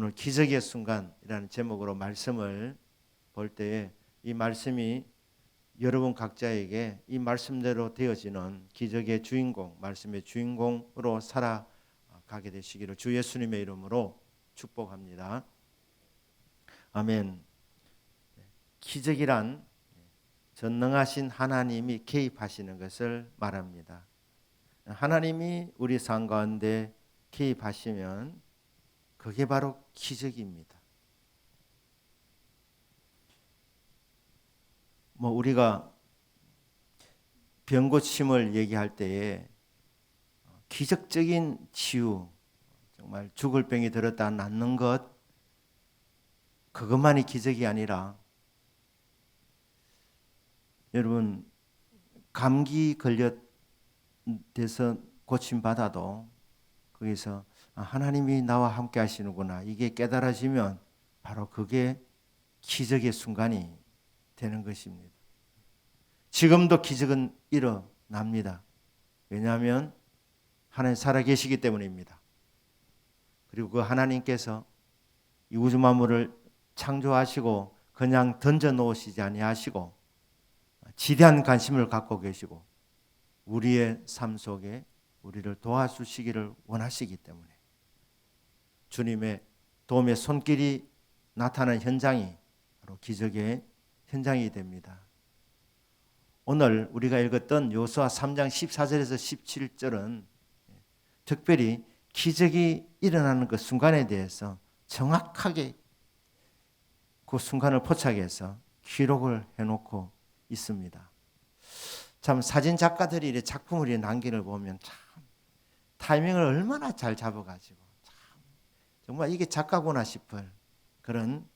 오늘 기적의 순간이라는 제목으로 말씀을 볼 때에 이 말씀이 여러분 각자에게 이 말씀대로 되어지는 기적의 주인공, 말씀의 주인공으로 살아가게 되시기를 주 예수님의 이름으로 축복합니다. 아멘. 기적이란 전능하신 하나님이 개입하시는 것을 말합니다. 하나님이 우리 삶 가운데 개입하시면 그게 바로 기적입니다. 뭐 우리가 병 고침을 얘기할 때에 기적적인 치유, 정말 죽을 병이 들었다 낫는 것, 그것만이 기적이 아니라 여러분 감기 걸렸돼서 고침 받아도 거기서 아, 하나님이 나와 함께 하시는구나 이게 깨달아지면 바로 그게 기적의 순간이 되는 것입니다. 지금도 기적은 일어납니다. 왜냐하면 하나님 살아계시기 때문입니다. 그리고 그 하나님께서 이 우주 만물을 창조하시고 그냥 던져 놓으시지 아니하시고 지대한 관심을 갖고 계시고 우리의 삶 속에 우리를 도와주시기를 원하시기 때문에 주님의 도움의 손길이 나타나는 현장이 바로 기적의 현장이 됩니다. 오늘 우리가 읽었던 요수아 3장 14절에서 17절은 특별히 기적이 일어나는 그 순간에 대해서 정확하게 그 순간을 포착해서 기록을 해놓고 있습니다. 참 사진 작가들이 이 작품을 남기를 보면 참 타이밍을 얼마나 잘 잡아가지고 참 정말 이게 작가구나 싶을 그런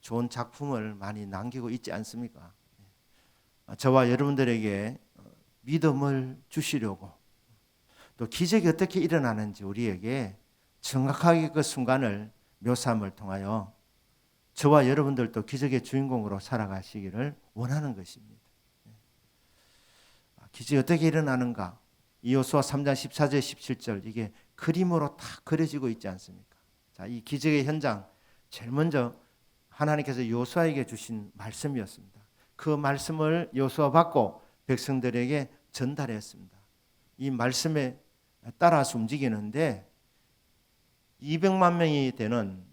좋은 작품을 많이 남기고 있지 않습니까? 저와 여러분들에게 믿음을 주시려고 또 기적이 어떻게 일어나는지 우리에게 정확하게 그 순간을 묘사함을 통하여 저와 여러분들도 기적의 주인공으로 살아가시기를 원하는 것입니다. 기적이 어떻게 일어나는가? 이호수아 3장 14절 17절 이게 그림으로 다 그려지고 있지 않습니까? 자, 이 기적의 현장 제일 먼저 하나님께서 요수아에게 주신 말씀이었습니다. 그 말씀을 요수아 받고 백성들에게 전달했습니다. 이 말씀에 따라서 움직이는데 200만 명이 되는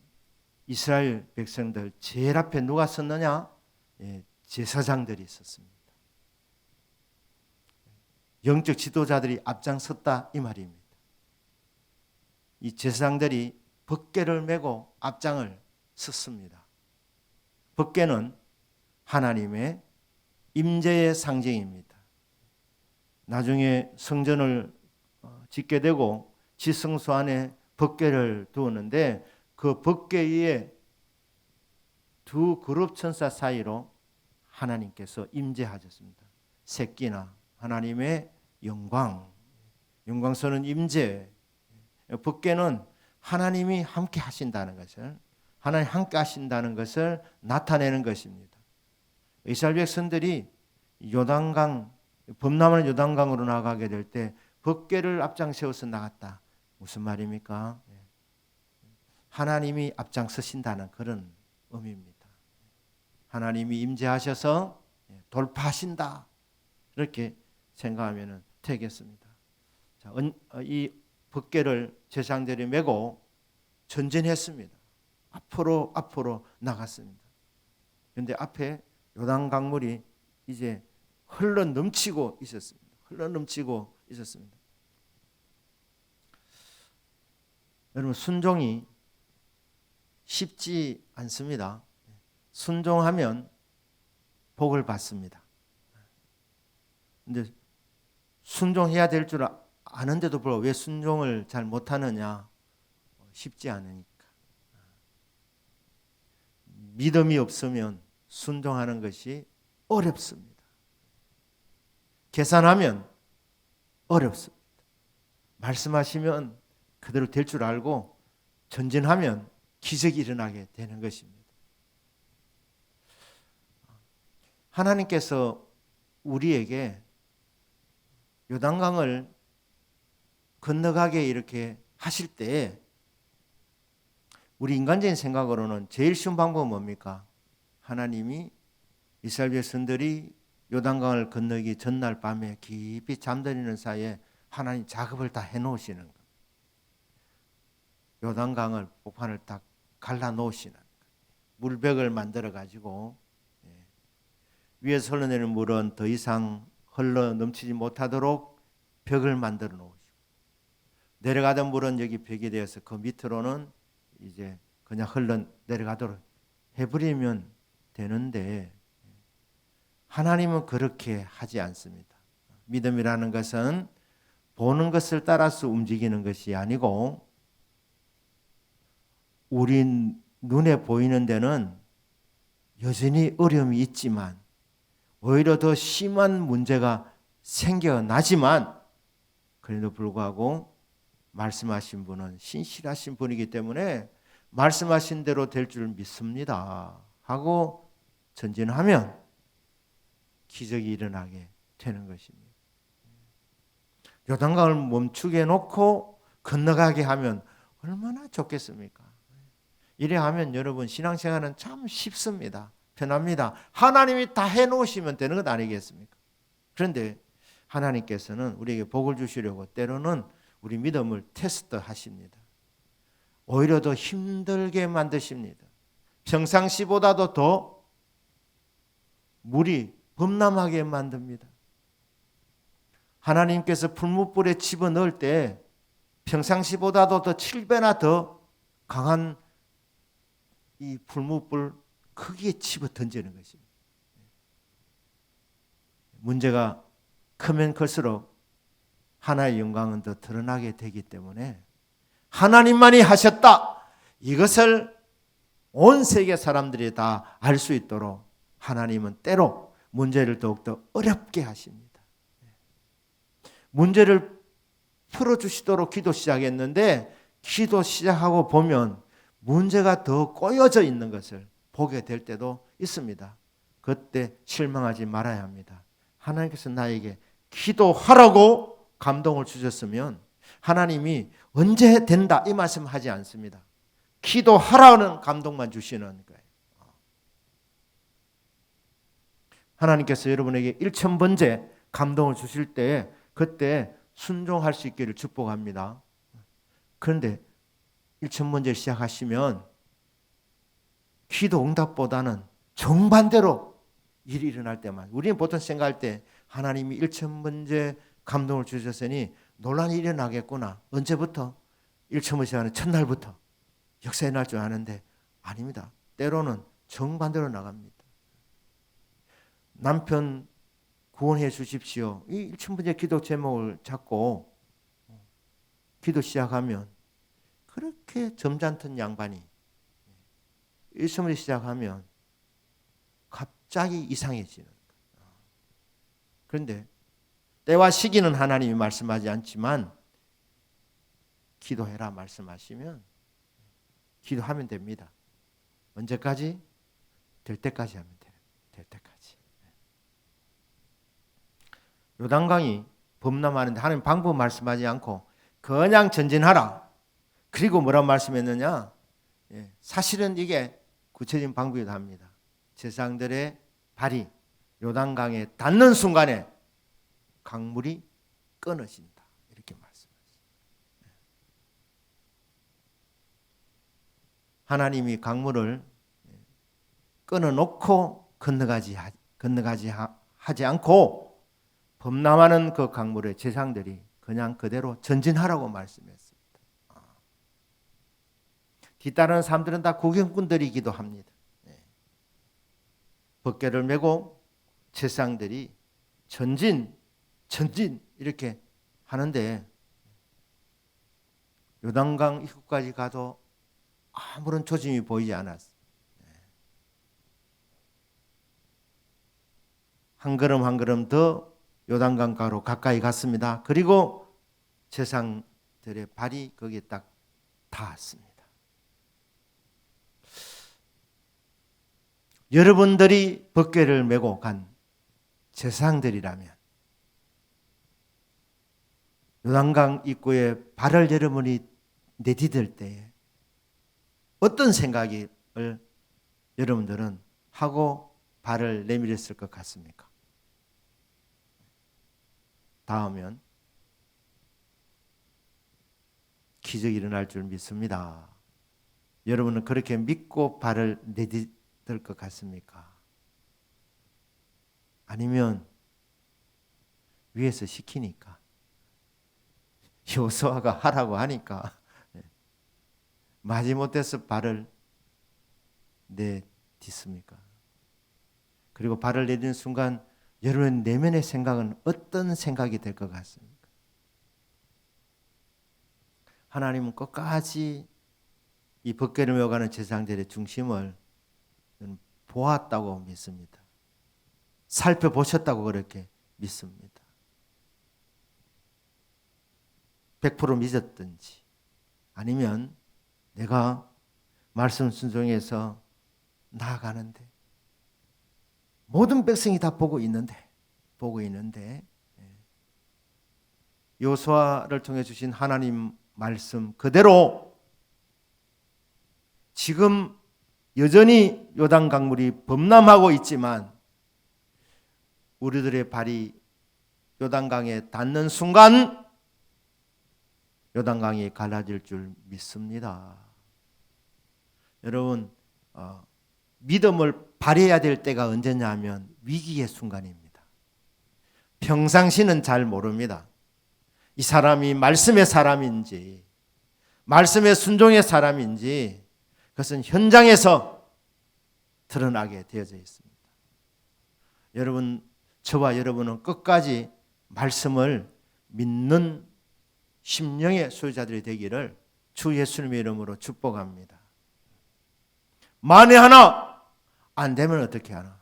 이스라엘 백성들 제일 앞에 누가 섰느냐? 예, 제사장들이 있었습니다. 영적 지도자들이 앞장섰다 이 말입니다. 이 제사장들이 법궤를 메고 앞장을 섰습니다. 법궤는 하나님의 임재의 상징입니다. 나중에 성전을 어, 짓게 되고 지성소 안에 법궤를 두었는데 그 법궤 위에 두 그룹 천사 사이로 하나님께서 임재하셨습니다. 새끼나 하나님의 영광, 영광선은 임재, 법궤는 하나님이 함께 하신다는 것을 하나님 함께 하신다는 것을 나타내는 것입니다. 이스라엘 백성들이 요단강 범람하는 요단강으로 나가게 될 때 법궤를 앞장 세워서 나갔다. 무슨 말입니까? 하나님이 앞장서신다는 그런 의미입니다. 하나님이 임재하셔서 돌파하신다. 이렇게 생각하면 되겠습니다. 자, 어, 이 법궤를 제상들이 메고 전진했습니다. 앞으로 앞으로 나갔습니다. 그런데 앞에 요단 강물이 이제 흘러 넘치고 있었습니다. 흘러 넘치고 있었습니다. 여러분 순종이 쉽지 않습니다. 순종하면 복을 받습니다. 근데 순종해야 될 줄 아는데도 불구하고 왜 순종을 잘 못하느냐? 쉽지 않으니까. 믿음이 없으면 순종하는 것이 어렵습니다. 계산하면 어렵습니다. 말씀하시면 그대로 될 줄 알고 전진하면 기적이 일어나게 되는 것입니다. 하나님께서 우리에게 요단강을 건너가게 이렇게 하실 때 우리 인간적인 생각으로는 제일 쉬운 방법은 뭡니까? 하나님이 이스라엘 백성들이 요단강을 건너기 전날 밤에 깊이 잠들이는 사이에 하나님 작업을 다 해놓으시는 것. 요단강을 복판을 딱 갈라 놓으시는 것. 물벽을 만들어 가지고 예. 위에서 흘러내리는 물은 더 이상 흘러 넘치지 못하도록 벽을 만들어 놓으시고 내려가던 물은 여기 벽이 되어서 그 밑으로는 이제 그냥 흘러 내려가도록 해버리면 되는데 하나님은 그렇게 하지 않습니다. 믿음이라는 것은 보는 것을 따라서 움직이는 것이 아니고 우리 눈에 보이는 데는 여전히 어려움이 있지만 오히려 더 심한 문제가 생겨나지만 그래도 불구하고 말씀하신 분은 신실하신 분이기 때문에 말씀하신 대로 될 줄 믿습니다. 하고 전진하면 기적이 일어나게 되는 것입니다. 요단강을 멈추게 놓고 건너가게 하면 얼마나 좋겠습니까? 이래 하면 여러분 신앙생활은 참 쉽습니다. 편합니다. 하나님이 다 해놓으시면 되는 것 아니겠습니까? 그런데 하나님께서는 우리에게 복을 주시려고 때로는 우리 믿음을 테스트 하십니다. 오히려 더 힘들게 만드십니다. 평상시보다도 더 물이 범람하게 만듭니다. 하나님께서 풀무불에 집어넣을 때 평상시보다도 더 7배나 더 강한 이 풀무불 크기에 집어 던지는 것입니다. 문제가 크면 클수록 하나의 영광은 더 드러나게 되기 때문에 하나님만이 하셨다. 이것을 온 세계 사람들이 다 알 수 있도록 하나님은 때로 문제를 더욱더 어렵게 하십니다. 문제를 풀어주시도록 기도 시작했는데 기도 시작하고 보면 문제가 더 꼬여져 있는 것을 보게 될 때도 있습니다. 그때 실망하지 말아야 합니다. 하나님께서 나에게 기도하라고 감동을 주셨으면 하나님이 언제 된다 이 말씀 하지 않습니다. 기도하라는 감동만 주시는 거예요. 하나님께서 여러분에게 1천 번째 감동을 주실 때 그때 순종할 수 있기를 축복합니다. 그런데 1천 번째 시작하시면 기도 응답보다는 정반대로 일이 일어날 때만 우리는 보통 생각할 때 하나님이 1천 번째 감동을 주셨으니 논란이 일어나겠구나. 언제부터? 1천 번째 하는 첫날부터 역사에 날 줄 아는데 아닙니다. 때로는 정반대로 나갑니다. 남편 구원해 주십시오. 이 1천 번째 기도 제목을 잡고 기도 시작하면 그렇게 점잖던 양반이 일성을 시작하면 갑자기 이상해지는 거예요. 그런데 때와 시기는 하나님이 말씀하지 않지만 기도해라 말씀하시면 기도하면 됩니다. 언제까지? 될 때까지 하면 돼요. 될 때까지. 요단강이 범람하는데 하나님 방법 말씀하지 않고 그냥 전진하라. 그리고 뭐라 말씀했느냐? 예, 사실은 이게 구체적인 방법이기도 합니다. 제사장들의 발이 요단강에 닿는 순간에 강물이 끊어진다. 이렇게. 예. 하나님이 강물을 끊어놓고 건너가지 건너가지 하지 않고 범람하는 그 강물에 제사장들이 그냥 그대로 전진하라고 말씀했습니다. 뒤따르는 사람들은 다 구경꾼들이기도 합니다. 네. 벗개를 메고 제상들이 전진, 전진 이렇게 하는데 요단강 입구까지 가도 아무런 조짐이 보이지 않았어. 네. 한 걸음 한 걸음 더 요단강가로 가까이 갔습니다. 그리고 제상들의 발이 거기에 딱 닿았습니다. 여러분들이 벗개를 메고 간 제사장들이라면 요단강 입구에 발을 여러분이 내디딜 때에 어떤 생각을 여러분들은 하고 발을 내밀었을 것 같습니까? 다음은 기적이 일어날 줄 믿습니다. 여러분은 그렇게 믿고 발을 내딛을 것 같습니까? 아니면 위에서 시키니까 요소아가 하라고 하니까 마지못해서 발을 내딛습니까? 그리고 발을 내딛는 순간 여러분 내면의 생각은 어떤 생각이 될 것 같습니까? 하나님은 끝까지 이 벗개를 메어가는 제사장들의 중심을 보았다고 믿습니다. 살펴보셨다고 그렇게 믿습니다. 100% 믿었든지 아니면 내가 말씀 순종해서 나아가는데 모든 백성이 다 보고 있는데 보고 있는데 예. 요수아를 통해 주신 하나님 말씀 그대로 지금 여전히 요단 강물이 범람하고 있지만 우리들의 발이 요단강에 닿는 순간 요단강이 갈라질 줄 믿습니다. 여러분 어, 믿음을 발휘해야 될 때가 언제냐면 위기의 순간입니다. 평상시는 잘 모릅니다. 이 사람이 말씀의 사람인지 말씀의 순종의 사람인지 그것은 현장에서 드러나게 되어져 있습니다. 여러분 저와 여러분은 끝까지 말씀을 믿는 심령의 소유자들이 되기를 주 예수님의 이름으로 축복합니다. 만에 하나 안 되면 어떻게 하나?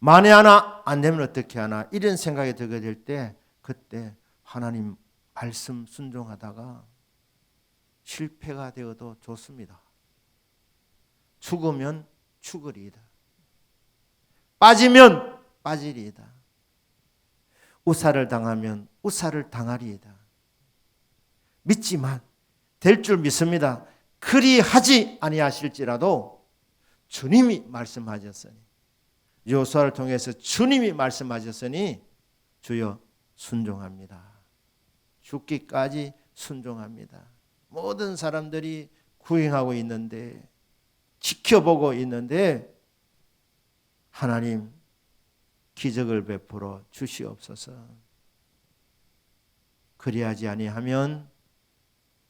만에 하나 안 되면 어떻게 하나? 이런 생각이 들게 될 때 그때 하나님 말씀 순종하다가 실패가 되어도 좋습니다. 죽으면 죽으리이다. 빠지면 빠지리이다. 우사를 당하면 우사를 당하리이다. 믿지만 될 줄 믿습니다. 그리하지 아니하실지라도 주님이 말씀하셨으니 요수아를 통해서 주님이 말씀하셨으니 주여 순종합니다. 죽기까지 순종합니다. 모든 사람들이 구행하고 있는데 지켜보고 있는데 하나님 기적을 베풀어 주시옵소서. 그리하지 아니하면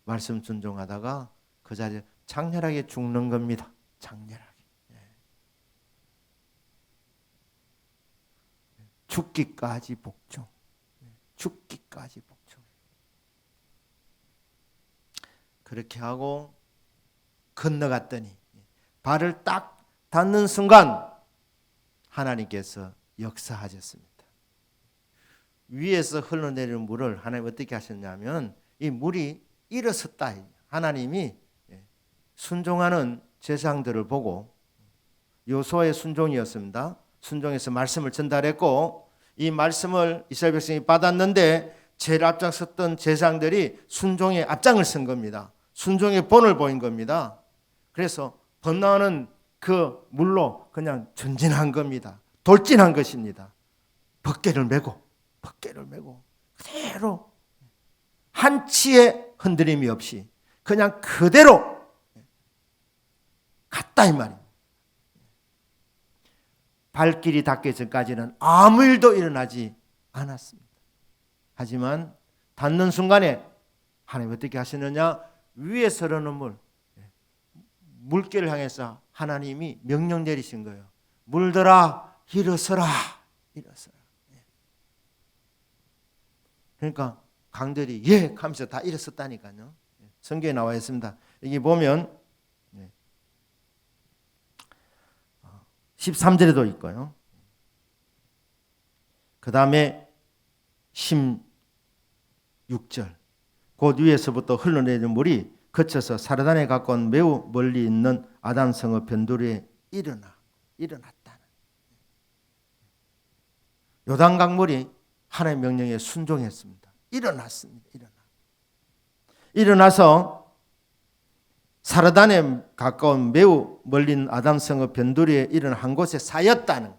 말씀 순종하다가 그 자리에 장렬하게 죽는 겁니다. 장렬하게. 예. 죽기까지 복종. 예. 죽기까지 복종. 그렇게 하고 건너갔더니 발을 딱 닿는 순간 하나님께서 역사하셨습니다. 위에서 흘러내리는 물을 하나님 어떻게 하셨냐면 이 물이 일어섰다. 하나님이 예, 순종하는 제사장들을 보고 요소의 순종이었습니다. 순종해서 말씀을 전달했고 이 말씀을 이스라엘 백성이 받았는데 제일 앞장섰던 제사장들이 순종의 앞장을 쓴 겁니다. 순종의 본을 보인 겁니다. 그래서 번나는 그 물로 그냥 전진한 겁니다. 돌진한 것입니다. 벗개를 메고 벗개를 메고 그대로 한치의 흔들림이 없이 그냥 그대로 갔다 이 말입니다. 발길이 닿기 전까지는 아무 일도 일어나지 않았습니다. 하지만 닿는 순간에 하나님 어떻게 하시느냐? 위에서 흐르는 물, 물결을 향해서 하나님이 명령 내리신 거예요. 물들아 일어서라 일어서라. 그러니까 강들이 예 하면서 다 일어섰다니까요. 성경에 나와 있습니다. 여기 보면 13절에도 있고요. 그 다음에 16절 곧 위에서부터 흘러내리는 물이 거쳐서 사르단에 가까운 매우 멀리 있는 아담성의 변두리에 일어나 일어났다는 요단 강물이 하나님의 명령에 순종했습니다. 일어났습니다. 일어나. 일어나서 사르단에 가까운 매우 멀린 아담성의 변두리에 일어난 한 곳에 사였다는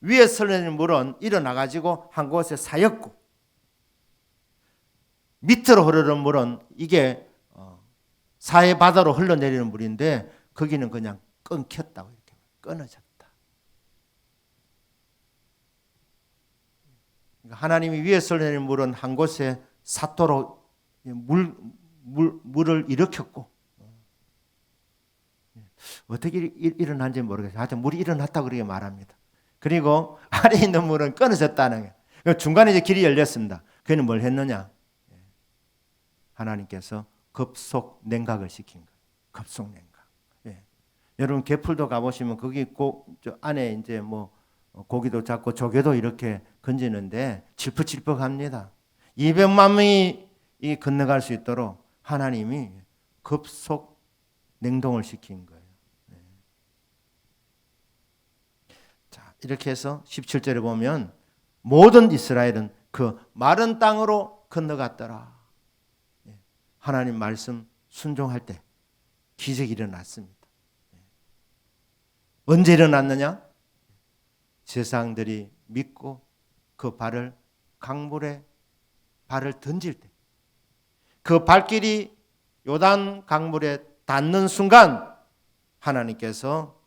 위에 설레는 물은 일어나 가지고 한 곳에 사였고 밑으로 흐르는 물은 이게 어, 사해 바다로 흘러내리는 물인데 거기는 그냥 끊겼다고 이렇게 끊어졌다. 그러니까 하나님이 위에 설레는 물은 한 곳에 삿도로 물, 물 물을 일으켰고 어떻게 일- 일어난지 모르겠어요. 하여튼 물이 일어났다 그렇게 말합니다. 그리고 아래 있는 물은 끊어졌다는 거예요. 그 중간에 이제 길이 열렸습니다. 그는 뭘 했느냐? 하나님께서 급속 냉각을 시킨 거예요. 급속 냉각. 예. 여러분 개풀도 가보시면 거기 고, 저 안에 이제 뭐 고기도 잡고 조개도 이렇게 건지는데 질퍽질퍽합니다. 200만 명이 이 건너갈 수 있도록 하나님이 급속 냉동을 시킨 거예요. 예. 자, 이렇게 해서 17절에 보면 모든 이스라엘은 그 마른 땅으로 건너갔더라. 예. 하나님 말씀 순종할 때 기적이 일어났습니다. 예. 언제 일어났느냐? 세상들이 믿고 그 발을 강물에 발을 던질 때 그 발길이 요단 강물에 닿는 순간 하나님께서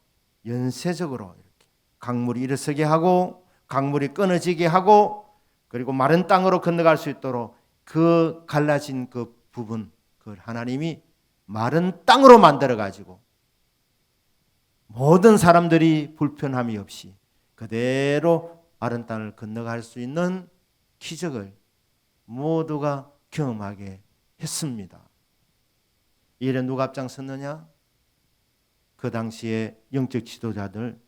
연쇄적으로 이렇게 강물이 일어서게 하고 강물이 끊어지게 하고 그리고 마른 땅으로 건너갈 수 있도록 그 갈라진 그 부분 그걸 하나님이 마른 땅으로 만들어 가지고 모든 사람들이 불편함이 없이 그대로 마른 땅을 건너갈 수 있는 기적을 모두가 경험하게 했습니다. 이 일에 누가 앞장섰느냐? 그 당시에 영적 지도자들,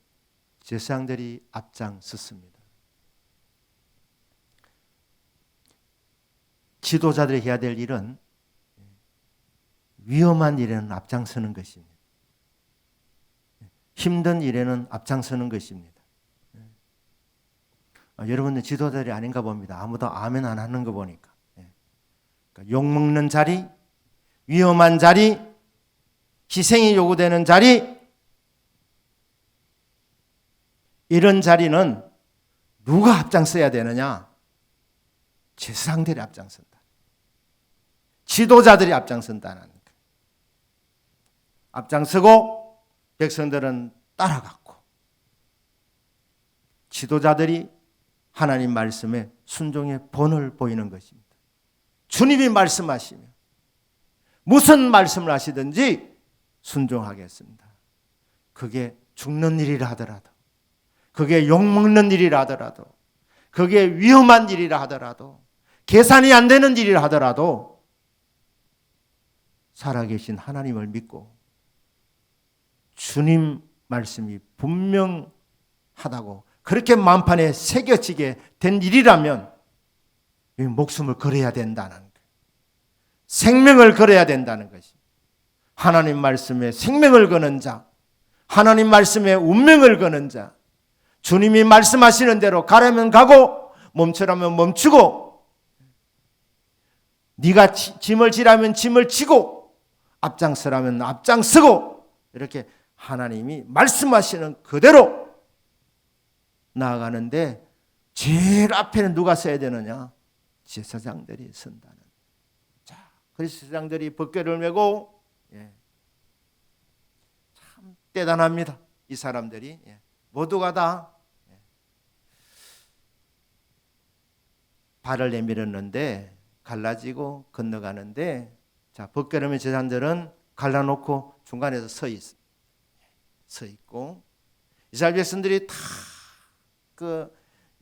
제사장들이 앞장섰습니다. 지도자들이 해야 될 일은 위험한 일에는 앞장서는 것입니다. 힘든 일에는 앞장서는 것입니다. 아, 여러분들 지도자들이 아닌가 봅니다. 아무도 아멘 안 하는 거 보니까. 예. 그러니까 욕 먹는 자리, 위험한 자리, 희생이 요구되는 자리, 이런 자리는 누가 앞장서야 되느냐? 제사장들이 앞장선다. 지도자들이 앞장선다는 거. 앞장서고 백성들은 따라갔고 지도자들이 하나님 말씀에 순종의 본을 보이는 것입니다. 주님이 말씀하시면 무슨 말씀을 하시든지 순종하겠습니다. 그게 죽는 일이라 하더라도 그게 욕먹는 일이라 하더라도 그게 위험한 일이라 하더라도 계산이 안 되는 일이라 하더라도 살아계신 하나님을 믿고 주님 말씀이 분명하다고 그렇게 만판에 새겨지게 된 일이라면 이 목숨을 걸어야 된다는 거. 생명을 걸어야 된다는 것이. 하나님 말씀에 생명을 거는 자, 하나님 말씀에 운명을 거는 자, 주님이 말씀하시는 대로 가라면 가고 멈추라면 멈추고 네가 지- 짐을 지라면 짐을 지고 앞장서라면 앞장서고 이렇게 하나님이 말씀하시는 그대로 나아가는데 제일 앞에는 누가 서야 되느냐? 제사장들이 선다는. 자, 그래서 제사장들이 벗개를 메고 예. 참 대단합니다. 이 사람들이 예. 모두가 다 예. 발을 내밀었는데 갈라지고 건너가는데 자 벗개를 메 제사장들은 갈라놓고 중간에서 서 있, 서 있고 이스라엘 백성들이 다 그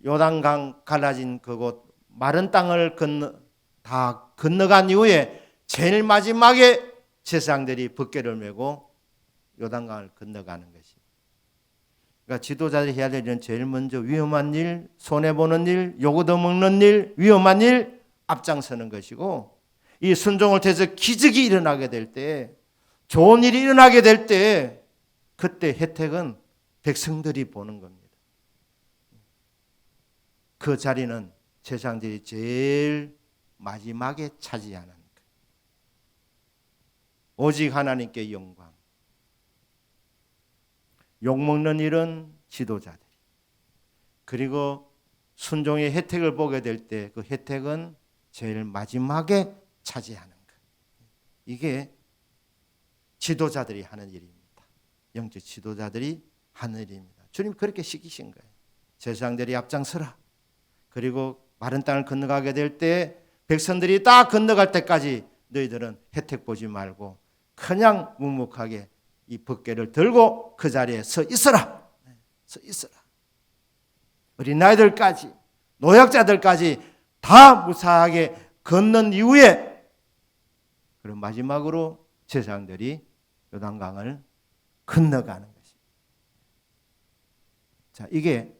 요단강 갈라진 그곳 마른 땅을 건너 다 건너간 이후에 제일 마지막에 제사장들이 벗개를 메고 요단강을 건너가는 것이. 그러니까 지도자들이 해야 될 일은 제일 먼저 위험한 일, 손해 보는 일, 요구도 먹는 일, 위험한 일 앞장서는 것이고 이 순종을 통해서 기적이 일어나게 될 때, 좋은 일이 일어나게 될 때, 그때 혜택은 백성들이 보는 겁니다. 그 자리는 제사장들이 제일 마지막에 차지하는 거예요. 오직 하나님께 영광. 욕 먹는 일은 지도자들이. 그리고 순종의 혜택을 보게 될 때 그 혜택은 제일 마지막에 차지하는 것. 이게 지도자들이 하는 일입니다. 영적 지도자들이 하는 일입니다. 주님 그렇게 시키신 거예요. 제사장들이 앞장서라. 그리고 마른 땅을 건너가게 될 때 백성들이 딱 건너갈 때까지 너희들은 혜택 보지 말고 그냥 묵묵하게 이 벗개를 들고 그 자리에 서 있어라. 네, 서 있어라. 어린아이들까지 노약자들까지 다 무사하게 걷는 이후에 그럼 마지막으로 제사장들이 요단강을 건너가는 것입니다. 자, 이게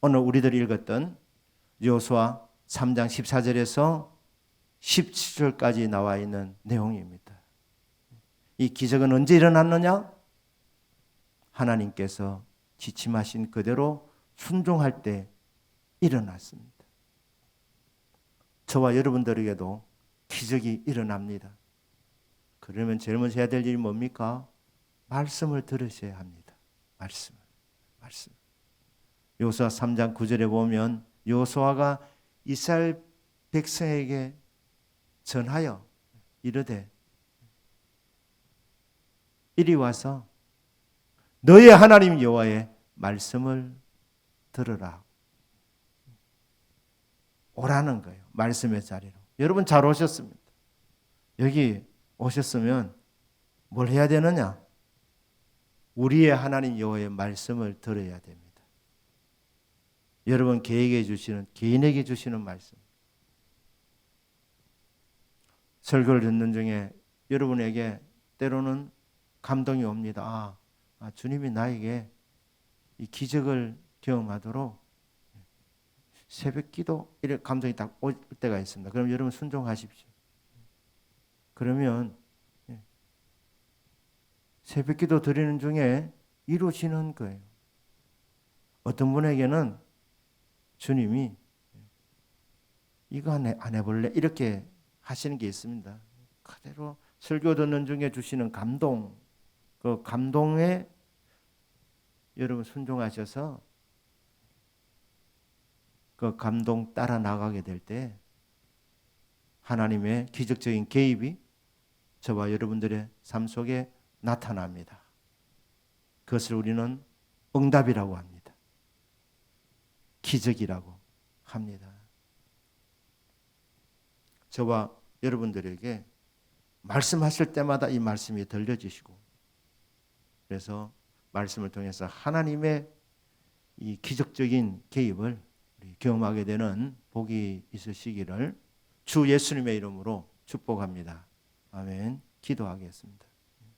오늘 우리들이 읽었던 여호수아 3장 14절에서 17절까지 나와 있는 내용입니다. 이 기적은 언제 일어났느냐? 하나님께서 지침하신 그대로 순종할 때 일어났습니다. 저와 여러분들에게도 기적이 일어납니다. 그러면 해야 될 일이 뭡니까? 말씀을 들으셔야 합니다. 말씀. 말씀. 요수아 3장 9절에 보면 요수아가 이스라엘 백성에게 전하여 이르되 이리 와서 너의 하나님 여호와의 말씀을 들으라. 오라는 거예요. 말씀의 자리로. 여러분 잘 오셨습니다. 여기 오셨으면 뭘 해야 되느냐? 우리의 하나님 여호와의 말씀을 들어야 됩니다. 여러분 개에게 주시는 개인에게 주시는 말씀. 설교를 듣는 중에 여러분에게 때로는 감동이 옵니다. 아, 아, 주님이 나에게 이 기적을 경험하도록 새벽 기도 이런 감동이 딱 올 때가 있습니다. 그럼 여러분 순종하십시오. 그러면 예, 새벽 기도 드리는 중에 이루어지는 거예요. 어떤 분에게는 주님이 이거 안, 해, 안 해볼래? 이렇게 하시는 게 있습니다. 그대로 설교 듣는 중에 주시는 감동, 그 감동에 여러분 순종하셔서 그 감동 따라 나가게 될 때 하나님의 기적적인 개입이 저와 여러분들의 삶 속에 나타납니다. 그것을 우리는 응답이라고 합니다. 기적이라고 합니다. 저와 여러분들에게 말씀하실 때마다 이 말씀이 들려지시고 그래서 말씀을 통해서 하나님의 이 기적적인 개입을 경험하게 되는 복이 있으시기를 주 예수님의 이름으로 축복합니다. 아멘. 기도하겠습니다.